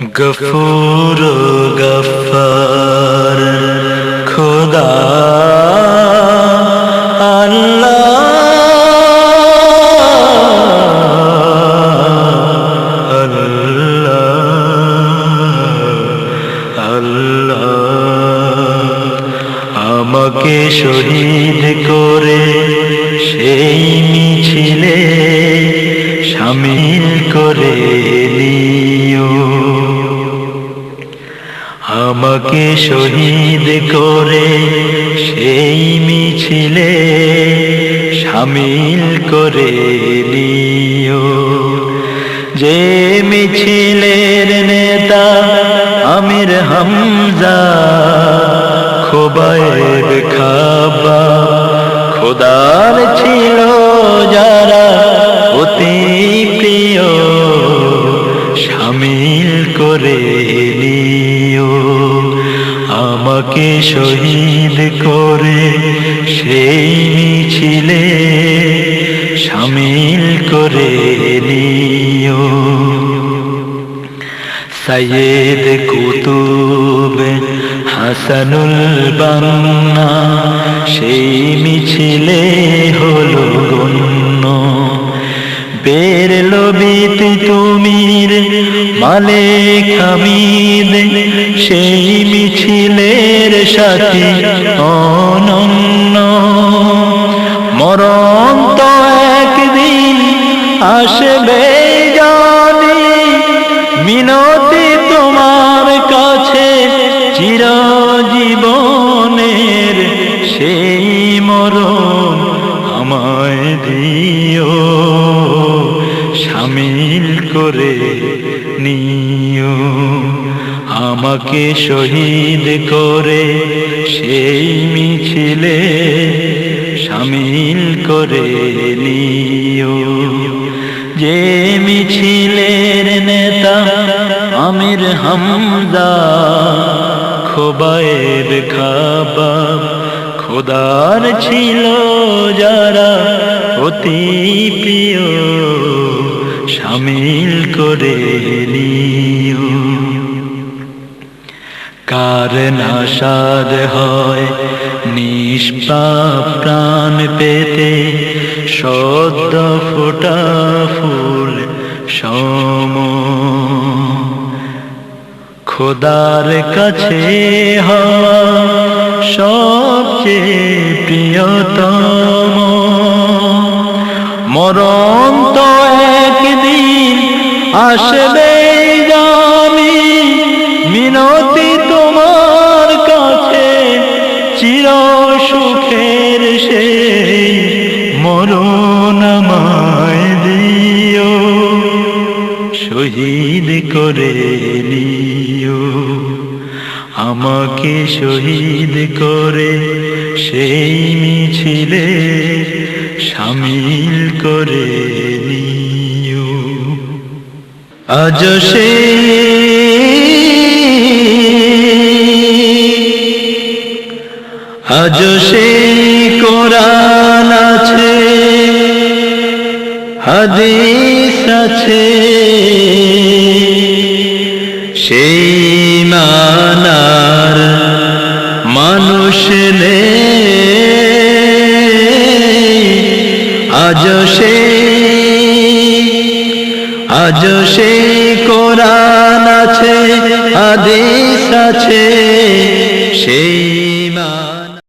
গফুর গফার খোদা আল্লাহ আমাকে শহীদ করে সেই মিছিলে সামিল করে নিও আমাকে শহীদ করে সেই মিছিলে সামিল করে নিও। যে মিছিলের নেতা আমির হামজা, খোবায়েব খাবা, খোদার ছিল আমাকে শহীদ করে সেই মিছিলে সামিল করে নিও। সৈয়দ কুতুব হাসানুল বান্না, সেই মিছিলে হলো গণ্য। বের লবিত তুমির মালিক হামিদ সেই মিছিলের সাথে অনন্য। মরণ তো একদিন আসবে জানি, মিনতি তোমার কাছে চির জীবনের সেই মরণ আমায় দিও, সামিল করে নিও। আমাকে শহীদ করে সেই মিছিলে সামিল করে নিও। যে মিছিলের নেতা আমির হামদা খোবায়ের খাবা খোদার ছিল যারা অতি প্রিয়। সামিল করে নিও। কার নাসাদ হয়, নিষ্পাপ প্রাণ পেতে সদ্য ফোটা ফুল সম। খোদার কাছে হওয়া সবচেয়ে প্রিয়তম। মরণ আসবে জানি মিনতি তোমার কাছে চির সুখের সেই মরণ আমায় দিও, শহীদ করে নিও। আমাকে শহীদ করে সেই মিছিলে সামিল করে আজ সে আজ সে কোরআন আছে হাদিস আছে সেই মানার মানুষ নেই। আজ সে আজ সে কোরআন আছে হাদিস আছে সেই মা